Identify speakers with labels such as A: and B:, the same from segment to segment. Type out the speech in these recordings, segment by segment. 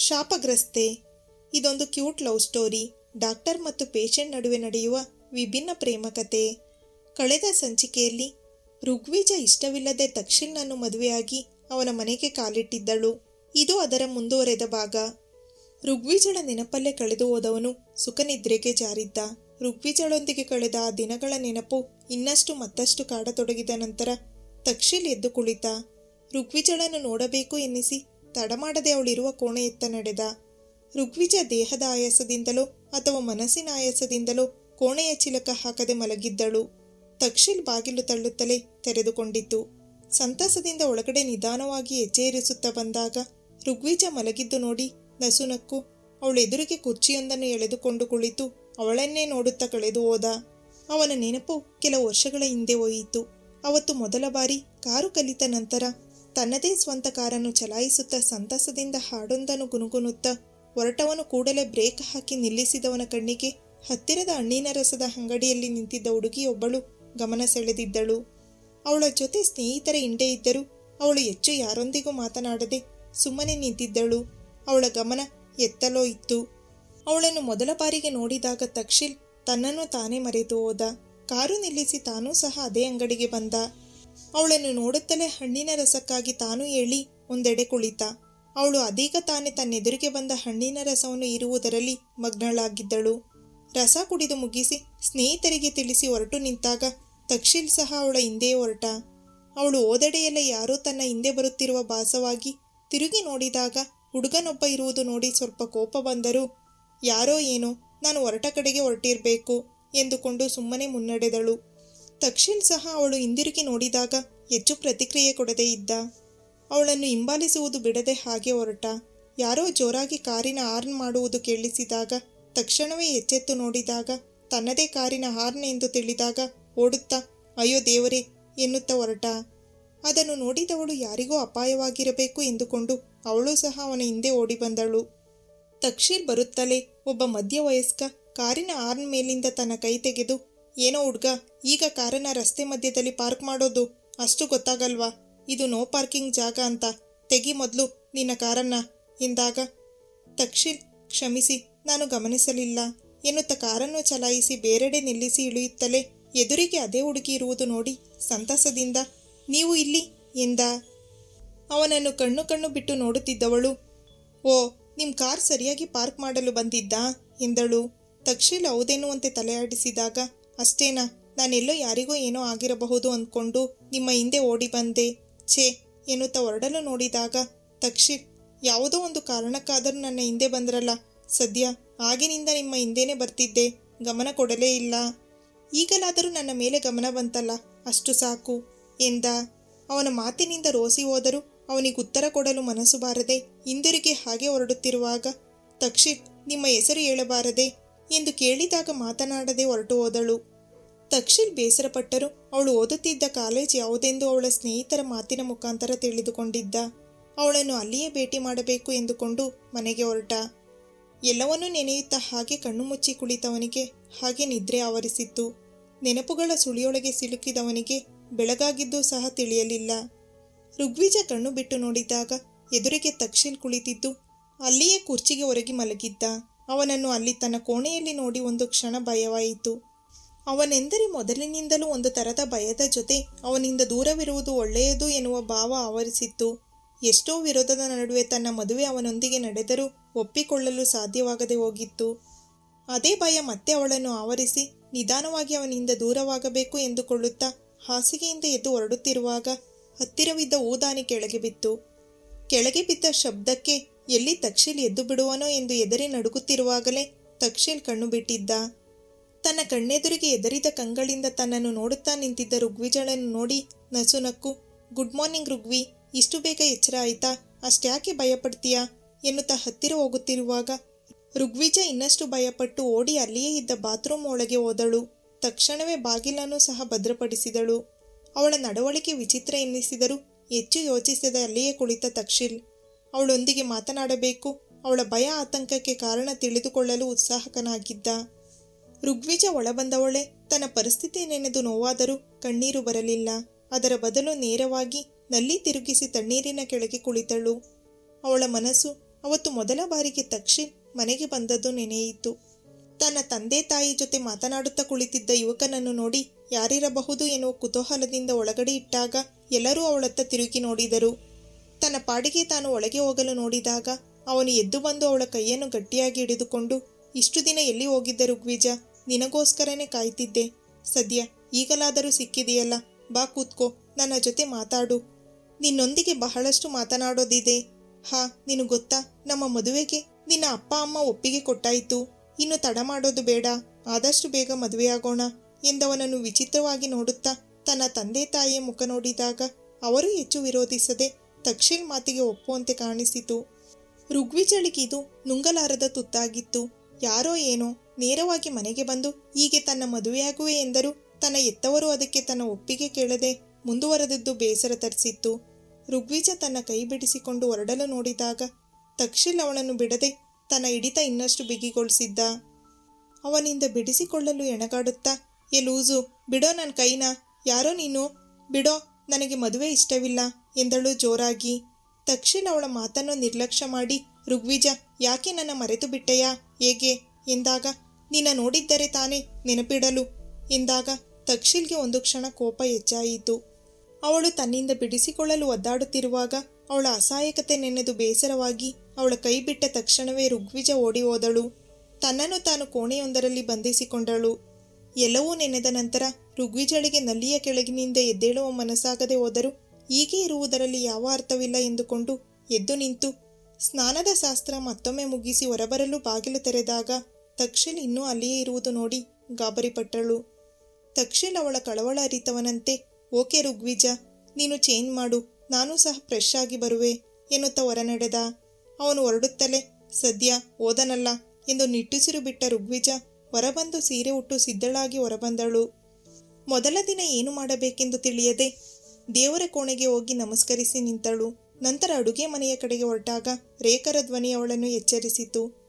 A: ಶಾಪಗ್ರಸ್ತೆ. ಇದೊಂದು cute love story. Doctor ಮತ್ತು patient ನಡುವೆ ನಡೆಯುವ ವಿಭಿನ್ನ ಪ್ರೇಮ ಕತೆ. ಕಳೆದ ಸಂಚಿಕೆಯಲ್ಲಿ ಋಗ್ವೀಜ ಇಷ್ಟವಿಲ್ಲದೆ ತಕ್ಷಿಲ್ನನ್ನು ಮದುವೆಯಾಗಿ ಅವನ ಮನೆಗೆ ಕಾಲಿಟ್ಟಿದ್ದಳು. ಇದು ಅದರ ಮುಂದುವರೆದ ಭಾಗ. ಋಗ್ವಿಜಳ ನೆನಪಲ್ಲೇ ಕಳೆದು ಹೋದವನು ಸುಖನಿದ್ರೆಗೆ ಜಾರಿದ್ದ. ಋಗ್ವಿಜಳೊಂದಿಗೆ ಕಳೆದ ಆ ದಿನಗಳ ನೆನಪು ಇನ್ನಷ್ಟು ಮತ್ತಷ್ಟು ಕಾಡತೊಡಗಿದ ನಂತರ ತಕ್ಷಿಲ್ ಎದ್ದು ಕುಳಿತ. ಋಗ್ವಿಜಳನ್ನು ನೋಡಬೇಕು ಎನ್ನಿಸಿ ತಡಮಾಡದೆ ಅವಳಿರುವ ಕೋಣೆಯತ್ತ ನಡೆದ. ಋಗ್ವಿಜ ದೇಹದ ಆಯಾಸದಿಂದಲೋ ಅಥವಾ ಮನಸ್ಸಿನ ಆಯಾಸದಿಂದಲೋ ಕೋಣೆಯ ಚಿಲಕ ಹಾಕದೆ ಮಲಗಿದ್ದಳು. ತಕ್ಷಿಲ್ ಬಾಗಿಲು ತಳ್ಳುತ್ತಲೇ ತೆರೆದುಕೊಂಡಿತು ಸಂತಸದಿಂದ ಒಳಗಡೆ ನಿಧಾನವಾಗಿ ಹೆಜ್ಜೆ ಇರಿಸುತ್ತಾ ಬಂದಾಗ ಋಗ್ವಿಜ ಮಲಗಿದ್ದು ನೋಡಿ ನಸುನಕ್ಕು ಅವಳ ಎದುರಿಗೆ ಕುರ್ಚಿಯೊಂದನ್ನು ಎಳೆದುಕೊಂಡು ಕುಳಿತು ಅವಳನ್ನೇ ನೋಡುತ್ತಾ ಕಳೆದು ಹೋದ. ಅವನ ನೆನಪು ಕೆಲವು ವರ್ಷಗಳ ಹಿಂದೆ ಹೋಯಿತು. ಅವತ್ತು ಮೊದಲ ಬಾರಿ ಕಾರು ಕಲಿತ ನಂತರ ತನ್ನದೇ ಸ್ವಂತ ಕಾರನ್ನು ಚಲಾಯಿಸುತ್ತಾ ಸಂತಸದಿಂದ ಹಾಡೊಂದನ್ನು ಗುನುಗುನುತ್ತ ಹೊರಟವನು ಕೂಡಲೇ ಬ್ರೇಕ್ ಹಾಕಿ ನಿಲ್ಲಿಸಿದವನ ಕಣ್ಣಿಗೆ ಹತ್ತಿರದ ಹಣ್ಣಿನ ರಸದ ಅಂಗಡಿಯಲ್ಲಿ ನಿಂತಿದ್ದ ಹುಡುಗಿಯೊಬ್ಬಳು ಗಮನ ಸೆಳೆದಿದ್ದಳು. ಅವಳ ಜೊತೆ ಸ್ನೇಹಿತರ ಹಿಂಡೆ ಇದ್ದರೂ ಅವಳು ಹೆಚ್ಚು ಯಾರೊಂದಿಗೂ ಮಾತನಾಡದೆ ಸುಮ್ಮನೆ ನಿಂತಿದ್ದಳು. ಅವಳ ಗಮನ ಎತ್ತಲೋ ಇತ್ತು. ಅವಳನ್ನು ಮೊದಲ ಬಾರಿಗೆ ನೋಡಿದಾಗ ತಕ್ಷಿಲ್ ತನ್ನನ್ನು ತಾನೇ ಮರೆತು ಹೋದ ಕಾರು ನಿಲ್ಲಿಸಿ ತಾನೂ ಸಹ ಅದೇ ಅಂಗಡಿಗೆ ಬಂದ. ಅವಳನ್ನು ನೋಡುತ್ತಲೇ ಹಣ್ಣಿನ ರಸಕ್ಕಾಗಿ ತಾನು ಹೇಳಿ ಒಂದೆಡೆ ಕುಳಿತ. ಅವಳು ಅದೀಗ ತಾನೇ ತನ್ನೆದುರಿಗೆ ಬಂದ ಹಣ್ಣಿನ ರಸವನ್ನು ಇರುವುದರಲ್ಲಿ ಮಗ್ನಳಾಗಿದ್ದಳು. ರಸ ಕುಡಿದು ಮುಗಿಸಿ ಸ್ನೇಹಿತರಿಗೆ ತಿಳಿಸಿ ಹೊರಟು ನಿಂತಾಗ ತಕ್ಷಿಲ್ ಸಹ ಅವಳ ಹಿಂದೆ ಹೊರಟ. ಅವಳು ಓದಡೆಯಲ್ಲ ಯಾರೋ ತನ್ನ ಹಿಂದೆ ಬರುತ್ತಿರುವ ಭಾಸವಾಗಿ ತಿರುಗಿ ನೋಡಿದಾಗ ಹುಡುಗನೊಬ್ಬ ಇರುವುದು ನೋಡಿ ಸ್ವಲ್ಪ ಕೋಪ ಬಂದರೂ, ಯಾರೋ ಏನೋ, ನಾನು ಹೊರಟ ಕಡೆಗೆ ಹೊರಟಿರಬೇಕು ಎಂದುಕೊಂಡು ಸುಮ್ಮನೆ ಮುನ್ನಡೆದಳು. ತಕ್ಷಿಲ್ ಸಹ ಅವಳು ಹಿಂದಿರುಗಿ ನೋಡಿದಾಗ ಹೆಚ್ಚು ಪ್ರತಿಕ್ರಿಯೆ ಕೊಡದೇ ಇದ್ದ. ಅವಳನ್ನು ಹಿಂಬಾಲಿಸುವುದು ಬಿಡದೆ ಹಾಗೆ ಹೊರಟ. ಯಾರೋ ಜೋರಾಗಿ ಕಾರಿನ ಹಾರ್ನ್ ಮಾಡುವುದು ಕೇಳಿಸಿದಾಗ, ತಕ್ಷಣವೇ ಎಚ್ಚೆತ್ತು ನೋಡಿದಾಗ, ತನ್ನದೇ ಕಾರಿನ ಹಾರ್ನ್ ಎಂದು ತಿಳಿದಾಗ ಓಡುತ್ತಾ, ಅಯ್ಯೋ ದೇವರೇ ಎನ್ನುತ್ತಾ ಹೊರಟ. ಅದನ್ನು ನೋಡಿದವಳು ಯಾರಿಗೂ ಅಪಾಯವಾಗಿರಬೇಕು ಎಂದುಕೊಂಡು ಅವಳು ಸಹ ಅವನ ಹಿಂದೆ ಓಡಿ ಬಂದಳು. ತಕ್ಷೀರ್ ಬರುತ್ತಲೇ ಒಬ್ಬ ಮಧ್ಯವಯಸ್ಕ ಕಾರಿನ ಹಾರ್ನ್ ಮೇಲಿಂದ ತನ್ನ ಕೈ ತೆಗೆದು ಏನೋ ಹುಡ್ಗ, ಈಗ ಕಾರನ್ನ ರಸ್ತೆ ಮಧ್ಯದಲ್ಲಿ ಪಾರ್ಕ್ ಮಾಡೋದು ಅಷ್ಟು ಗೊತ್ತಾಗಲ್ವಾ? ಇದು ನೋ ಪಾರ್ಕಿಂಗ್ ಜಾಗ ಅಂತ. ತೆಗಿ ಮೊದಲು ನಿನ್ನ ಕಾರನ್ನ. ಎಂದಾಗ ತಕ್ಷಿಲ್ ಕ್ಷಮಿಸಿ, ನಾನು ಗಮನಿಸಲಿಲ್ಲ. ಎನ್ನುತ್ತ ಕಾರನ್ನು ಚಲಾಯಿಸಿ ಬೇರೆಡೆ ನಿಲ್ಲಿಸಿ ಇಳಿಯುತ್ತಲೇ ಎದುರಿಗೆ ಅದೇ ಹುಡುಗಿ ಇರುವುದು ನೋಡಿ ಸಂತಸದಿಂದ, ನೀವು ಇಲ್ಲಿ? ಎಂದ. ಅವನನ್ನು ಕಣ್ಣು ಕಣ್ಣು ಬಿಟ್ಟು ನೋಡುತ್ತಿದ್ದವಳು. ಓ ನಿಮ್ಮ ಕಾರ್ ಸರಿಯಾಗಿ ಪಾರ್ಕ್ ಮಾಡಲು ಬಂದಿದ್ದಾ? ಎಂದಳು. ತಕ್ಷಿಲ್ ಹೌದೆನ್ನುವಂತೆ ತಲೆಯಾಡಿಸಿದಾಗ ಅಷ್ಟೇನಾ? ನಾನೆಲ್ಲೋ ಯಾರಿಗೋ ಏನೋ ಆಗಿರಬಹುದು ಅಂದ್ಕೊಂಡು ನಿಮ್ಮ ಹಿಂದೆ ಓಡಿ ಬಂದೆ. ಛೇ, ಎನ್ನುತ್ತಾ ಹೊರಡಲು ನೋಡಿದಾಗ ತಕ್ಷಿತ್ ಯಾವುದೋ ಒಂದು ಕಾರಣಕ್ಕಾದರೂ ನನ್ನ ಹಿಂದೆ ಬಂದ್ರಲ್ಲ. ಸದ್ಯ ಆಗಿನಿಂದ ನಿಮ್ಮ ಹಿಂದೆನೇ ಬರ್ತಿದ್ದೆ. ಗಮನ ಕೊಡಲೇ ಇಲ್ಲ. ಈಗಲಾದರೂ ನನ್ನ ಮೇಲೆ ಗಮನ ಬಂತಲ್ಲ. ಅಷ್ಟು ಸಾಕು. ಎಂದ. ಅವನ ಮಾತಿನಿಂದ ರೋಸಿ ಹೋದರೂ ಅವನಿಗೆ ಉತ್ತರ ಕೊಡಲು ಮನಸ್ಸು ಬಾರದೆ ಹಿಂದಿರುಗಿ ಹಾಗೆ ಹೊರಡುತ್ತಿರುವಾಗ ತಕ್ಷಿತ್ ನಿಮ್ಮ ಹೆಸರು ಹೇಳಬಾರದೆ ಎಂದು ಕೇಳಿದಾಗ ಮಾತನಾಡದೆ ಹೊರಟು ಹೋದಳು. ತಕ್ಷಿಲ್ ಬೇಸರಪಟ್ಟರು. ಅವಳು ಓದುತ್ತಿದ್ದ ಕಾಲೇಜ್ ಯಾವುದೆಂದು ಅವಳ ಸ್ನೇಹಿತರ ಮಾತಿನ ಮುಖಾಂತರ ತಿಳಿದುಕೊಂಡಿದ್ದ. ಅವಳನ್ನು ಅಲ್ಲಿಯೇ ಭೇಟಿ ಮಾಡಬೇಕು ಎಂದುಕೊಂಡು ಮನೆಗೆ ಹೊರಟ. ಎಲ್ಲವನ್ನೂ ನೆನೆಯುತ್ತಾ ಹಾಗೆ ಕಣ್ಣು ಮುಚ್ಚಿ ಕುಳಿತವನಿಗೆ ಹಾಗೆ ನಿದ್ರೆ ಆವರಿಸಿತ್ತು. ನೆನಪುಗಳ ಸುಳಿಯೊಳಗೆ ಸಿಲುಕಿದವನಿಗೆ ಬೆಳಗಾಗಿದ್ದು ಸಹ ತಿಳಿಯಲಿಲ್ಲ. ಋಗ್ವಿಜ ಕಣ್ಣು ಬಿಟ್ಟು ನೋಡಿದಾಗ ಎದುರಿಗೆ ತಕ್ಷಿಲ್ ಕುಳಿತಿದ್ದು ಅಲ್ಲಿಯೇ ಕುರ್ಚಿಗೆ ಒರಗಿ ಮಲಗಿದ್ದ. ಅವನನ್ನು ಅಲ್ಲಿ ತನ್ನ ಕೋಣೆಯಲ್ಲಿ ನೋಡಿ ಒಂದು ಕ್ಷಣ ಭಯವಾಯಿತು. ಅವನೆಂದರೆ ಮೊದಲಿನಿಂದಲೂ ಒಂದು ತರದ ಭಯದ ಜೊತೆ ಅವನಿಂದ ದೂರವಿರುವುದು ಒಳ್ಳೆಯದು ಎನ್ನುವ ಭಾವ ಆವರಿಸಿತ್ತು. ಎಷ್ಟೋ ವಿರೋಧದ ನಡುವೆ ತನ್ನ ಮದುವೆ ಅವನೊಂದಿಗೆ ನಡೆದರೂ ಒಪ್ಪಿಕೊಳ್ಳಲು ಸಾಧ್ಯವಾಗದೆ ಹೋಗಿತ್ತು. ಅದೇ ಭಯ ಮತ್ತೆ ಅವಳನ್ನು ಆವರಿಸಿ ನಿಧಾನವಾಗಿ ಅವನಿಂದ ದೂರವಾಗಬೇಕು ಎಂದುಕೊಳ್ಳುತ್ತಾ ಹಾಸಿಗೆಯಿಂದ ಎದ್ದು ಹೊರಡುತ್ತಿರುವಾಗ ಹತ್ತಿರವಿದ್ದ ಊದಾನಿ ಕೆಳಗೆ ಬಿತ್ತು. ಕೆಳಗೆ ಬಿದ್ದ ಶಬ್ದಕ್ಕೆ ಎಲ್ಲಿ ತಕ್ಷಿಲ್ ಎದ್ದು ಬಿಡುವನೋ ಎಂದು ಎದರಿ ನಡುಗುತ್ತಿರುವಾಗಲೇ ತಕ್ಷಿಲ್ ಕಣ್ಣು ಬಿಟ್ಟಿದ್ದ. ತನ್ನ ಕಣ್ಣೆದುರಿಗೆ ಎದರಿದ ಕಂಗಳಿಂದ ತನ್ನನ್ನು ನೋಡುತ್ತಾ ನಿಂತಿದ್ದ ಋಗ್ವಿಜಳನ್ನು ನೋಡಿ ನಸುನಕ್ಕು ಗುಡ್ ಮಾರ್ನಿಂಗ್ ಋಗ್ವಿ. ಇಷ್ಟು ಬೇಗ ಎಚ್ಚರ ಆಯ್ತಾ? ಅಷ್ಟ್ಯಾಕೆ ಭಯಪಡ್ತೀಯಾ? ಎನ್ನುತ್ತಾ ಹತ್ತಿರ ಹೋಗುತ್ತಿರುವಾಗ ಋಗ್ವಿಜ ಇನ್ನಷ್ಟು ಭಯಪಟ್ಟು ಓಡಿ ಅಲ್ಲಿಯೇ ಇದ್ದ ಬಾತ್ರೂಮ್ ಒಳಗೆ ಹೋದಳು. ತಕ್ಷಣವೇ ಬಾಗಿಲನ್ನು ಸಹ ಭದ್ರಪಡಿಸಿದಳು. ಅವಳ ನಡವಳಿಕೆ ವಿಚಿತ್ರ ಎನ್ನಿಸಿದರೂ ಹೆಚ್ಚು ಯೋಚಿಸದೆ ಅಲ್ಲಿಯೇ ಕುಳಿತ ತಕ್ಷಿಲ್. ಅವಳೊಂದಿಗೆ ಮಾತನಾಡಬೇಕು. ಅವಳ ಭಯ ಆತಂಕಕ್ಕೆ ಕಾರಣ ತಿಳಿದುಕೊಳ್ಳಲು ಉತ್ಸಾಹಕನಾಗಿದ್ದ. ಋಗ್ವಿಜ ಒಳಬಂದವಳೆ, ತನ್ನ ಪರಿಸ್ಥಿತಿ ನೆನೆದು ನೋವಾದರೂ ಕಣ್ಣೀರು ಬರಲಿಲ್ಲ. ಅದರ ಬದಲು ನೇರವಾಗಿ ನಲ್ಲಿ ತಿರುಗಿಸಿ ತಣ್ಣೀರಿನ ಕೆಳಗೆ ಕುಳಿತಳು. ಅವಳ ಮನಸ್ಸು ಅವತ್ತು ಮೊದಲ ಬಾರಿಗೆ ತಕ್ಷಿ ಮನೆಗೆ ಬಂದದ್ದು ನೆನೆಯಿತು. ತನ್ನ ತಂದೆ ತಾಯಿ ಜೊತೆ ಮಾತನಾಡುತ್ತಾ ಕುಳಿತಿದ್ದ ಯುವಕನನ್ನು ನೋಡಿ ಯಾರಿರಬಹುದು ಎನ್ನುವ ಕುತೂಹಲದಿಂದ ಒಳಗಡೆ ಇಟ್ಟಾಗ ಎಲ್ಲರೂ ಅವಳತ್ತ ತಿರುಗಿ ನೋಡಿದರು. ತನ್ನ ಪಾಡಿಗೆ ತಾನು ಒಳಗೆ ಹೋಗಲು ನೋಡಿದಾಗ ಅವನು ಎದ್ದು ಬಂದು ಅವಳ ಕೈಯನ್ನು ಗಟ್ಟಿಯಾಗಿ ಹಿಡಿದುಕೊಂಡು, ಇಷ್ಟು ದಿನ ಎಲ್ಲಿ ಹೋಗಿದ್ದ ಋಗ್ವಿಜ ನಿನಗೋಸ್ಕರನೇ ಕಾಯ್ತಿದ್ದೆ. ಸದ್ಯ ಈಗಲಾದರೂ ಸಿಕ್ಕಿದೆಯಲ್ಲ, ಬಾ ಕೂತ್ಕೋ, ನನ್ನ ಜೊತೆ ಮಾತಾಡು. ನಿನ್ನೊಂದಿಗೆ ಬಹಳಷ್ಟು ಮಾತನಾಡೋದಿದೆ. ಹಾ, ನೀನು ಗೊತ್ತಾ, ನಮ್ಮ ಮದುವೆಗೆ ನಿನ್ನ ಅಪ್ಪ, ಅಮ್ಮ ಒಪ್ಪಿಗೆ ಕೊಟ್ಟಾಯಿತು. ಇನ್ನು ತಡ ಮಾಡೋದು ಬೇಡ, ಆದಷ್ಟು ಬೇಗ ಮದುವೆಯಾಗೋಣ ಎಂದವನನ್ನು ವಿಚಿತ್ರವಾಗಿ ನೋಡುತ್ತಾ ತನ್ನ ತಂದೆ ತಾಯಿಯ ಮುಖ ನೋಡಿದಾಗ ಅವರು ಹೆಚ್ಚು ವಿರೋಧಿಸದೆ ತಕ್ಷಣ ಮಾತಿಗೆ ಒಪ್ಪುವಂತೆ ಕಾಣಿಸಿತು. ಋಗ್ವಿಜಳಿಗಿದು ನುಂಗಲಾರದ ತುತ್ತಾಗಿತ್ತು. ಯಾರೋ ಏನೋ ನೇರವಾಗಿ ಮನೆಗೆ ಬಂದು ಹೀಗೆ ತನ್ನ ಮದುವೆಯಾಗುವೆ ಎಂದರು. ತನ್ನ ಎತ್ತವರು ಅದಕ್ಕೆ ತನ್ನ ಒಪ್ಪಿಗೆ ಕೇಳದೆ ಮುಂದುವರೆದದ್ದು ಬೇಸರ ತರಿಸಿತ್ತು. ಋಗ್ವಿಜ ತನ್ನ ಕೈ ಬಿಡಿಸಿಕೊಂಡು ಹೊರಡಲು ನೋಡಿದಾಗ ತಕ್ಷಿಲ್ ಅವಳನ್ನು ಬಿಡದೆ ತನ್ನ ಹಿಡಿತ ಇನ್ನಷ್ಟು ಬಿಗಿಗೊಳಿಸಿದ್ದ. ಅವನಿಂದ ಬಿಡಿಸಿಕೊಳ್ಳಲು ಎಣಗಾಡುತ್ತಾ ಎ ಲೂಸು, ಬಿಡೋ ನನ್ನ ಕೈನ. ಯಾರೋ ನೀನು? ಬಿಡೋ, ನನಗೆ ಮದುವೆ ಇಷ್ಟವಿಲ್ಲ ಎಂದಳು ಜೋರಾಗಿ. ತಕ್ಷಣ ಅವಳ ಮಾತನ್ನು ನಿರ್ಲಕ್ಷ್ಯ ಮಾಡಿ, ಋಗ್ವಿಜ, ಯಾಕೆ ನನ್ನ ಮರೆತು ಬಿಟ್ಟೆಯಾ? ಹೇಗೆ? ಎಂದಾಗ ನಿನ್ನ ನೋಡಿದ್ದರೆ ತಾನೇ ನೆನಪಿಡಲು. ಎಂದಾಗ ತಕ್ಷಿಲ್ಗೆ ಒಂದು ಕ್ಷಣ ಕೋಪ ಹೆಚ್ಚಾಯಿತು. ಅವಳು ತನ್ನಿಂದ ಬಿಡಿಸಿಕೊಳ್ಳಲು ಒದ್ದಾಡುತ್ತಿರುವಾಗ, ಅವಳ ಅಸಹಾಯಕತೆ ನೆನೆದು ಬೇಸರವಾಗಿ ಅವಳ ಕೈ ಬಿಟ್ಟ ತಕ್ಷಣವೇ ಋಗ್ವಿಜ ಓಡಿ ಹೋದಳು ತನ್ನನ್ನು ತಾನು ಕೋಣೆಯೊಂದರಲ್ಲಿ ಬಂಧಿಸಿಕೊಂಡಳು. ಎಲ್ಲವೂ ನೆನೆದ ನಂತರ ಋಗ್ವಿಜಳಿಗೆ ನಲ್ಲಿಯ ಕೆಳಗಿನಿಂದ ಎದ್ದೇಳುವ ಮನಸ್ಸಾಗದೆ ಹೋದರೂ ಹೀಗೆ ಇರುವುದರಲ್ಲಿ ಯಾವ ಅರ್ಥವಿಲ್ಲ ಎಂದುಕೊಂಡು ಎದ್ದು ನಿಂತು, ಸ್ನಾನದ ಶಾಸ್ತ್ರ ಮತ್ತೊಮ್ಮೆ ಮುಗಿಸಿ ಹೊರಬರಲು ಬಾಗಿಲು ತೆರೆದಾಗ ತಕ್ಷಣ ಇನ್ನೂ ಅಲ್ಲಿಯೇ ಇರುವುದು ನೋಡಿ ಗಾಬರಿಪಟ್ಟಳು. ತಕ್ಷಣ ಅವಳ ಕಳವಳ ಅರಿತವನಂತೆ, ಓಕೆ ಋಗ್ವಿಜ ನೀನು ಚೇಂಜ್ ಮಾಡು, ನಾನು ಸಹ ಫ್ರೆಶ್ ಆಗಿ ಬರುವೆ, ಎನ್ನುತ್ತಾ ಹೊರನಡೆದ. ಅವನು ಹೊರಡುತ್ತಲೇ, ಸದ್ಯ ಓದನಲ್ಲ, ಎಂದು ನಿಟ್ಟುಸಿರು ಬಿಟ್ಟ ಋಗ್ವಿಜ ಹೊರಬಂದು ಸೀರೆ ಉಟ್ಟು ಸಿದ್ದಳಾಗಿ ಹೊರಬಂದಳು. ಮೊದಲ ದಿನ ಏನು ಮಾಡಬೇಕೆಂದು ತಿಳಿಯದೆ, ದೇವರ ಕೋಣೆಗೆ ಹೋಗಿ ನಮಸ್ಕರಿಸಿ ನಿಂತಳು. ನಂತರ ಅಡುಗೆ ಮನೆಯ ಕಡೆಗೆ ಹೊರಟಾಗ ರೇಖರ ಧ್ವನಿ ಅವಳನ್ನು ಎಚ್ಚರಿಸಿತು.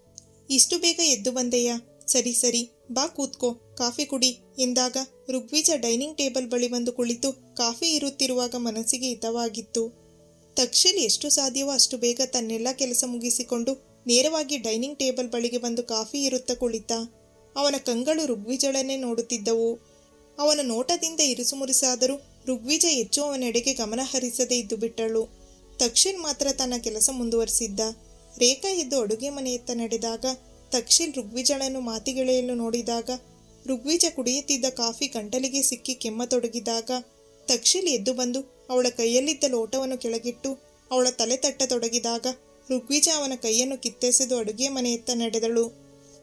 A: ಇಷ್ಟು ಬೇಗ ಎದ್ದು ಬಂದೆಯಾ? ಸರಿ ಸರಿ. ಬಾ ಕೂತ್ಕೋ. ಕಾಫಿ ಕುಡಿ. ಎಂದಾಗ ಋಗ್ವಿಜ ಡೈನಿಂಗ್ ಟೇಬಲ್ ಬಳಿ ಬಂದು ಕುಳಿತು ಕಾಫಿ ಇರುತ್ತಿರುವಾಗ ಮನಸ್ಸಿಗೆ ಹಿತವಾಗಿತ್ತು. ತಕ್ಷಣ ಎಷ್ಟು ಸಾಧ್ಯವೋ ಅಷ್ಟು ಬೇಗ ತನ್ನೆಲ್ಲ ಕೆಲಸ ಮುಗಿಸಿಕೊಂಡು ನೇರವಾಗಿ ಡೈನಿಂಗ್ ಟೇಬಲ್ ಬಳಿಗೆ ಬಂದು ಕಾಫಿ ಇರುತ್ತ ಕುಳಿತ. ಅವನ ಕಂಗಳು ಋಗ್ವಿಜಳನ್ನೇ ನೋಡುತ್ತಿದ್ದವು. ಅವನ ನೋಟದಿಂದ ಇರಿಸುಮುರಿಸಾದರೂ ಋಗ್ವಿಜ ಹೆಚ್ಚು ಅವನೆಡೆಗೆ ಗಮನ ಹರಿಸದೇ ಇದ್ದು ಬಿಟ್ಟಳು. ತಕ್ಷಣ್ ಮಾತ್ರ ತನ್ನ ಕೆಲಸ ಮುಂದುವರಿಸಿದ್ದ. ರೇಖಾ ಎದ್ದು ಅಡುಗೆ ಮನೆಯತ್ತ ನಡೆದಾಗ ತಕ್ಷಿಲ್ ಋಗ್ವಿಜಳನ್ನು ಮಾತಿಗೆಳೆಯಲು ನೋಡಿದಾಗ ಋಗ್ವಿಜ ಕುಡಿಯುತ್ತಿದ್ದ ಕಾಫಿ ಗಂಟಲಿಗೆ ಸಿಕ್ಕಿ ಕೆಮ್ಮತೊಡಗಿದಾಗ ತಕ್ಷಿಲ್ ಎದ್ದು ಬಂದು ಅವಳ ಕೈಯಲ್ಲಿದ್ದ ಲೋಟವನ್ನು ಕೆಳಗಿಟ್ಟು ಅವಳ ತಲೆ ತಟ್ಟತೊಡಗಿದಾಗ ಋಗ್ವಿಜ ಅವನ ಕೈಯನ್ನು ಕಿತ್ತೆಸೆದು ಅಡುಗೆ ಮನೆಯತ್ತ ನಡೆದಳು.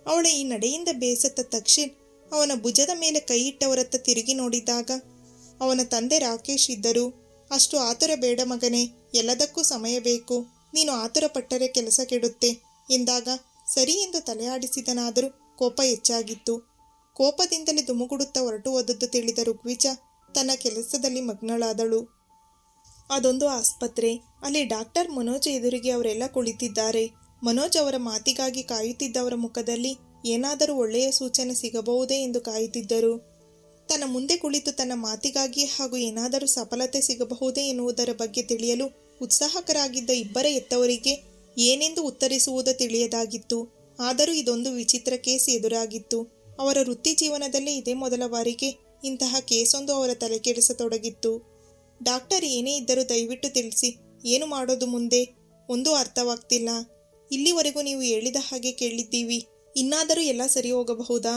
A: ಅವಳ ಈ ನಡೆಯಿಂದ ಬೇಸತ್ತ ತಕ್ಷಿಲ್ ಅವನ ಭುಜದ ಮೇಲೆ ಕೈ ಇಟ್ಟವರತ್ತ ತಿರುಗಿ ನೋಡಿದಾಗ ಅವನ ತಂದೆ ರಾಕೇಶ್ ಇದ್ದರು. ಅಷ್ಟು ಆತುರ ಬೇಡ ಮಗನೇ, ಎಲ್ಲದಕ್ಕೂ ಸಮಯ ಬೇಕು. ನೀನು ಆತುರ ಪಟ್ಟರೆ ಕೆಲಸ ಕೆಡುತ್ತೆ. ಎಂದಾಗ ಸರಿ ಎಂದು ತಲೆಯಾಡಿಸಿದನಾದರೂ ಕೋಪ ಹೆಚ್ಚಾಗಿತ್ತು. ಕೋಪದಿಂದಲೇ ದುಮುಗುಡುತ್ತಾ ಹೊರಟು ಹೋದದ್ದು ತಿಳಿದ ರುಗ್ವಿಜ ತನ್ನ ಕೆಲಸದಲ್ಲಿ ಮಗ್ನಳಾದಳು. ಅದೊಂದು ಆಸ್ಪತ್ರೆ. ಅಲ್ಲಿ ಡಾಕ್ಟರ್ ಮನೋಜ್ ಎದುರಿಗೆ ಅವರೆಲ್ಲ ಕುಳಿತಿದ್ದಾರೆ. ಮನೋಜ್ ಅವರ ಮಾತಿಗಾಗಿ ಕಾಯುತ್ತಿದ್ದವರ ಮುಖದಲ್ಲಿ ಏನಾದರೂ ಒಳ್ಳೆಯ ಸೂಚನೆ ಸಿಗಬಹುದೇ ಎಂದು ಕಾಯುತ್ತಿದ್ದರು. ತನ್ನ ಮುಂದೆ ಕುಳಿತು ತನ್ನ ಮಾತಿಗಾಗಿ ಹಾಗೂ ಏನಾದರೂ ಸಫಲತೆ ಸಿಗಬಹುದೇ ಎನ್ನುವುದರ ಬಗ್ಗೆ ತಿಳಿಯಲು ಉತ್ಸಾಹಕರಾಗಿದ್ದ ಇಬ್ಬರ ಎತ್ತವರಿಗೆ ಏನೆಂದು ಉತ್ತರಿಸುವುದು ತಿಳಿಯದಾಗಿತ್ತು. ಆದರೂ ಇದೊಂದು ವಿಚಿತ್ರ ಕೇಸ್ ಎದುರಾಗಿತ್ತು. ಅವರ ವೃತ್ತಿ ಜೀವನದಲ್ಲಿ ಇದೇ ಮೊದಲ ಬಾರಿಗೆ ಇಂತಹ ಕೇಸೊಂದು ಅವರ ತಲೆ ಕೆಡಿಸತೊಡಗಿತ್ತು ಡಾಕ್ಟರ್ ಏನೇ ಇದ್ದರೂ ದಯವಿಟ್ಟು ತಿಳಿಸಿ, ಏನು ಮಾಡೋದು ಮುಂದೆ? ಒಂದೂ ಅರ್ಥವಾಗ್ತಿಲ್ಲ. ಇಲ್ಲಿವರೆಗೂ ನೀವು ಹೇಳಿದ ಹಾಗೆ ಕೇಳಿದ್ದೀವಿ. ಇನ್ನಾದರೂ ಎಲ್ಲ ಸರಿ ಹೋಗಬಹುದಾ?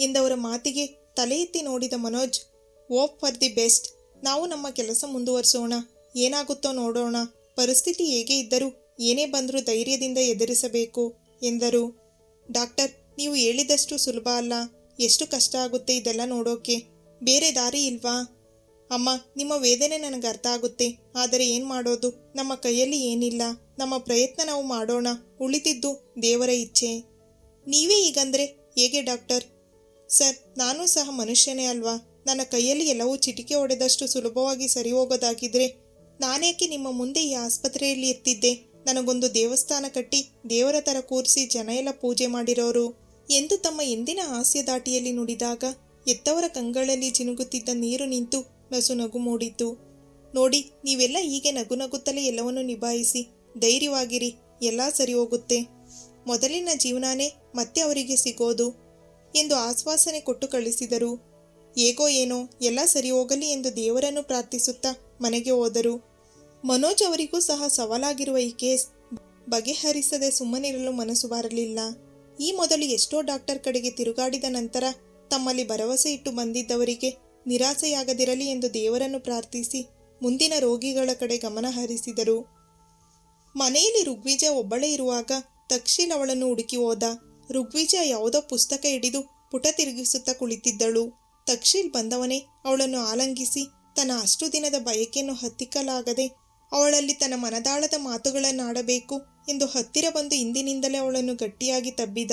A: ಎಂದವರ ಮಾತಿಗೆ ತಲೆ ಎತ್ತಿ ನೋಡಿದ Manoj, hope for the best. ನಾವು ನಮ್ಮ ಕೆಲಸ ಮುಂದುವರಿಸೋಣ. ಏನಾಗುತ್ತೋ ನೋಡೋಣ. ಪರಿಸ್ಥಿತಿ ಹೇಗೆ ಇದ್ದರೂ ಏನೇ ಬಂದರೂ ಧೈರ್ಯದಿಂದ ಎದುರಿಸಬೇಕು, ಎಂದರು. ಡಾಕ್ಟರ್, ನೀವು ಹೇಳಿದಷ್ಟು ಸುಲಭ ಅಲ್ಲ. ಎಷ್ಟು ಕಷ್ಟ ಆಗುತ್ತೆ ಇದೆಲ್ಲ ನೋಡೋಕೆ. ಬೇರೆ ದಾರಿ ಇಲ್ವಾ? ಅಮ್ಮ, ನಿಮ್ಮ ವೇದನೆ ನನಗೆ ಅರ್ಥ ಆಗುತ್ತೆ. ಆದರೆ ಏನು ಮಾಡೋದು? ನಮ್ಮ ಕೈಯಲ್ಲಿ ಏನಿಲ್ಲ. ನಮ್ಮ ಪ್ರಯತ್ನ ನಾವು ಮಾಡೋಣ. ಉಳಿತಿದ್ದು ದೇವರ ಇಚ್ಛೆ. ನೀವೇ ಈಗಂದ್ರೆ ಹೇಗೆ ಡಾಕ್ಟರ್? ಸರ್, ನಾನು ಸಹ ಮನುಷ್ಯನೇ ಅಲ್ವಾ? ನನ್ನ ಕೈಯಲ್ಲಿ ಎಲ್ಲವೂ ಚಿಟಿಕೆ ಹೊಡೆದಷ್ಟು ಸುಲಭವಾಗಿ ಸರಿ ಹೋಗೋದಾಗಿದ್ರೆ ನಾನೇಕೆ ನಿಮ್ಮ ಮುಂದೆ ಈ ಆಸ್ಪತ್ರೆಯಲ್ಲಿ ಇರ್ತಿದ್ದೆ ನನಗೊಂದು ದೇವಸ್ಥಾನ ಕಟ್ಟಿ, ದೇವರ ತರ ಕೂರಿಸಿ ಜನ ಎಲ್ಲ ಪೂಜೆ ಮಾಡಿರೋರು. ಎಂದು ತಮ್ಮ ಎಂದಿನ ಹಾಸ್ಯ ದಾಟಿಯಲ್ಲಿ ನುಡಿದಾಗ ಎತ್ತವರ ಕಂಗಳಲ್ಲಿ ಜಿನುಗುತ್ತಿದ್ದ ನೀರು ನಿಂತು ನಸು ನಗು ಮೂಡಿತು ನೋಡಿ, ನೀವೆಲ್ಲ ಹೀಗೆ ನಗು ನಗುತ್ತಲೇ ಎಲ್ಲವನ್ನೂ ನಿಭಾಯಿಸಿ, ಧೈರ್ಯವಾಗಿರಿ, ಎಲ್ಲ ಸರಿ ಹೋಗುತ್ತೆ. ಮೊದಲಿನ ಜೀವನಾನೇ ಮತ್ತೆ ಅವರಿಗೆ ಸಿಗೋದು ಎಂದು ಆಶ್ವಾಸನೆ ಕೊಟ್ಟು ಕಳಿಸಿದರು. ಹೇಗೋ ಏನೋ, ಎಲ್ಲ ಸರಿ ಹೋಗಲಿ ಎಂದು ದೇವರನ್ನು ಪ್ರಾರ್ಥಿಸುತ್ತಾ ಮನೆಗೆ ಹೋದರು. ಮನೋಜ್ ಅವರಿಗೂ ಸಹ ಸವಾಲಾಗಿರುವ ಈ ಕೇಸ್ ಬಗೆಹರಿಸದೆ ಸುಮ್ಮನಿರಲು ಮನಸ್ಸು ಬರಲಿಲ್ಲ. ಈ ಮೊದಲು ಎಷ್ಟೋ ಡಾಕ್ಟರ್ ಕಡೆಗೆ ತಿರುಗಾಡಿದ ನಂತರ ತಮ್ಮಲ್ಲಿ ಭರವಸೆ ಇಟ್ಟು ಬಂದಿದ್ದವರಿಗೆ ನಿರಾಸೆಯಾಗದಿರಲಿ ಎಂದು ದೇವರನ್ನು ಪ್ರಾರ್ಥಿಸಿ ಮುಂದಿನ ರೋಗಿಗಳ ಕಡೆ ಗಮನ ಹರಿಸಿದರು. ಮನೆಯಲ್ಲಿ ಋಗ್ವಿಜ ಒಬ್ಬಳೇ ಇರುವಾಗ ತಕ್ಷಿಲ್ ಅವಳನ್ನು ಹುಡುಕಿ ಹೋದ. ಋಗ್ವಿಜ ಯಾವುದೋ ಪುಸ್ತಕ ಹಿಡಿದು ಪುಟ ತಿರುಗಿಸುತ್ತಾ ಕುಳಿತಿದ್ದಳು. ತಕ್ಷೀಲ್ ಬಂದವನೇ ಅವಳನ್ನು ಆಲಂಗಿಸಿ ತನ್ನ ಅಷ್ಟು ದಿನದ ಬಯಕೆಯನ್ನು ಹತ್ತಿಕ್ಕಲಾಗದೆ ಅವಳಲ್ಲಿ ತನ್ನ ಮನದಾಳದ ಮಾತುಗಳನ್ನಾಡಬೇಕು ಎಂದು ಹತ್ತಿರ ಬಂದು ಇಂದಿನಿಂದಲೇ ಅವಳನ್ನು ಗಟ್ಟಿಯಾಗಿ ತಬ್ಬಿದ.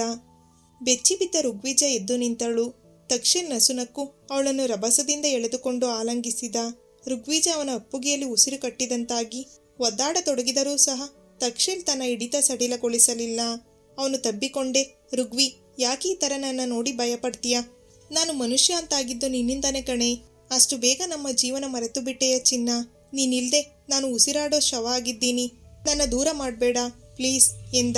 A: ಬೆಚ್ಚಿಬಿದ್ದ ಋಗ್ವಿಜ ಎದ್ದು ನಿಂತಳು. ತಕ್ಷಣ ನಸುನಕ್ಕು ಅವಳನ್ನು ರಭಸದಿಂದ ಎಳೆದುಕೊಂಡು ಆಲಂಗಿಸಿದ. ಋಗ್ವಿಜ ಅವನ ಅಪ್ಪುಗೆಯಲ್ಲಿ ಉಸಿರು ಕಟ್ಟಿದಂತಾಗಿ ಒದ್ದಾಡತೊಡಗಿದರೂ ಸಹ ತಕ್ಷಿಲ್ ತನ್ನ ಹಿಡಿತ ಸಡಿಲಗೊಳಿಸಲಿಲ್ಲ. ಅವನು ತಬ್ಬಿಕೊಂಡೆ, ಋಗ್ವಿ, ಯಾಕೆ ಈ ಥರ ನನ್ನ ನೋಡಿ ಭಯಪಡ್ತೀಯ? ನಾನು ಮನುಷ್ಯ ಅಂತಾಗಿದ್ದು ನಿನ್ನಿಂದನೇ ಕಣೆ. ಅಷ್ಟು ಬೇಗ ನಮ್ಮ ಜೀವನ ಮರೆತು ಬಿಟ್ಟೆಯ ಚಿನ್ನ. ನೀನಿಲ್ದೆ ನಾನು ಉಸಿರಾಡೋ ಶವ ಆಗಿದ್ದೀನಿ ನನ್ನ ದೂರ ಮಾಡಬೇಡ, ಪ್ಲೀಸ್, ಎಂದ.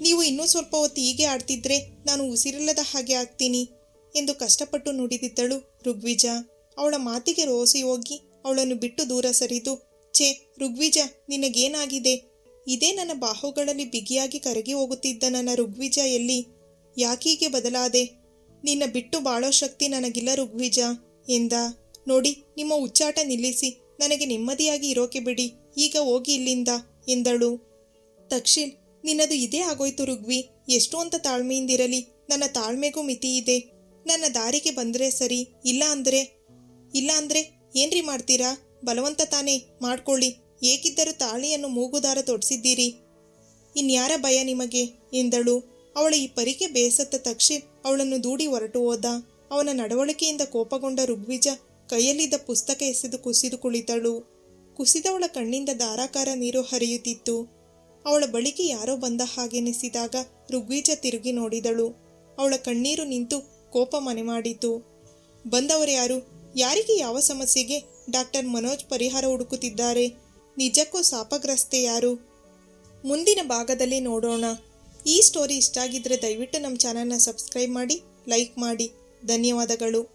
A: ನೀವು ಇನ್ನೂ ಸ್ವಲ್ಪ ಹೊತ್ತು ಹೀಗೆ ಆಡ್ತಿದ್ರೆ ನಾನು ಉಸಿರಿಲ್ಲದ ಹಾಗೆ ಆಗ್ತೀನಿ, ಎಂದು ಕಷ್ಟಪಟ್ಟು ನುಡಿದಿದ್ದಳು ಋಗ್ವಿಜ. ಅವಳ ಮಾತಿಗೆ ರೋಸಿ ಹೋಗಿ ಅವಳನ್ನು ಬಿಟ್ಟು ದೂರ ಸರಿದು, ಛೇ, ಋಗ್ವಿಜ, ನಿನಗೇನಾಗಿದೆ? ಇದೇ ನನ್ನ ಬಾಹುಗಳಲ್ಲಿ ಬಿಗಿಯಾಗಿ ಕರಗಿ ಹೋಗುತ್ತಿದ್ದ ನನ್ನ ಋಗ್ವಿಜ ಎಲ್ಲಿ? ಯಾಕೀಗೆ ಬದಲಾದೆ? ನಿನ್ನ ಬಿಟ್ಟು ಬಾಳೋ ಶಕ್ತಿ ನನಗಿಲ್ಲ ಋಗ್ವಿಜ, ಎಂದ. ನೋಡಿ, ನಿಮ್ಮ ಉಚ್ಚಾಟ ನಿಲ್ಲಿಸಿ. ನನಗೆ ನೆಮ್ಮದಿಯಾಗಿ ಇರೋಕೆ ಬಿಡಿ. ಈಗ ಹೋಗಿ ಇಲ್ಲಿಂದ, ಎಂದಳು. ತಕ್ಷಿಣ್, ನಿನ್ನದು ಇದೇ ಆಗೋಯ್ತು ರುಗ್ವಿ ಎಷ್ಟು ಅಂತ ತಾಳ್ಮೆಯಿಂದಿರಲಿ. ನನ್ನ ತಾಳ್ಮೆಗೂ ಮಿತಿ ಇದೆ. ನನ್ನ ದಾರಿಗೆ ಬಂದರೆ ಸರಿ, ಇಲ್ಲ ಅಂದರೆ? ಇಲ್ಲ ಅಂದರೆ ಏನ್ರಿ ಮಾಡ್ತೀರಾ? ಬಲವಂತ ತಾನೇ, ಮಾಡ್ಕೊಳ್ಳಿ. ಏಕಿದ್ದರೂ ತಾಳಿಯನ್ನು ಮೂಗುದಾರ ತೊಡಿಸಿದ್ದೀರಿ. ಇನ್ಯಾರ ಭಯ ನಿಮಗೆ? ಎಂದಳು. ಅವಳ ಈ ಪರಿಗೆ ಬೇಸತ್ತ ತಕ್ಷಣ ಅವಳನ್ನು ದೂಡಿ ಹೊರಟು ಹೋದ. ಅವನ ನಡವಳಿಕೆಯಿಂದ ಕೋಪಗೊಂಡ ಋಗ್ವಿಜ ಕೈಯಲ್ಲಿದ್ದ ಪುಸ್ತಕ ಎಸೆದು ಕುಸಿದು ಕುಳಿತಳು. ಕುಸಿದವಳ ಕಣ್ಣಿಂದ ಧಾರಾಕಾರ ನೀರು ಹರಿಯುತ್ತಿತ್ತು. ಅವಳ ಬಳಿಗೆ ಯಾರೋ ಬಂದ ಹಾಗೆನಿಸಿದಾಗ ಋಗ್ವೀಜ ತಿರುಗಿ ನೋಡಿದಳು. ಅವಳ ಕಣ್ಣೀರು ನಿಂತು ಕೋಪ ಮನೆ ಮಾಡಿತು. ಬಂದವರು ಯಾರು? ಯಾರಿಗೆ ಯಾವ ಸಮಸ್ಯೆಗೆ ಡಾಕ್ಟರ್ ಮನೋಜ್ ಪರಿಹಾರ ಹುಡುಕುತ್ತಿದ್ದಾರೆ? ನಿಜಕ್ಕೂ ಸಾಪಗ್ರಸ್ತೆ ಯಾರು? ಮುಂದಿನ ಭಾಗದಲ್ಲಿ ನೋಡೋಣ. ಈ ಸ್ಟೋರಿ ಇಷ್ಟ ಆಗಿದ್ರೆ ದಯವಿಟ್ಟು ನಮ್ಮ ಚಾನಲ್ನ ಸಬ್ಸ್ಕ್ರೈಬ್ ಮಾಡಿ ಲೈಕ್ ಮಾಡಿ. ಧನ್ಯವಾದಗಳು.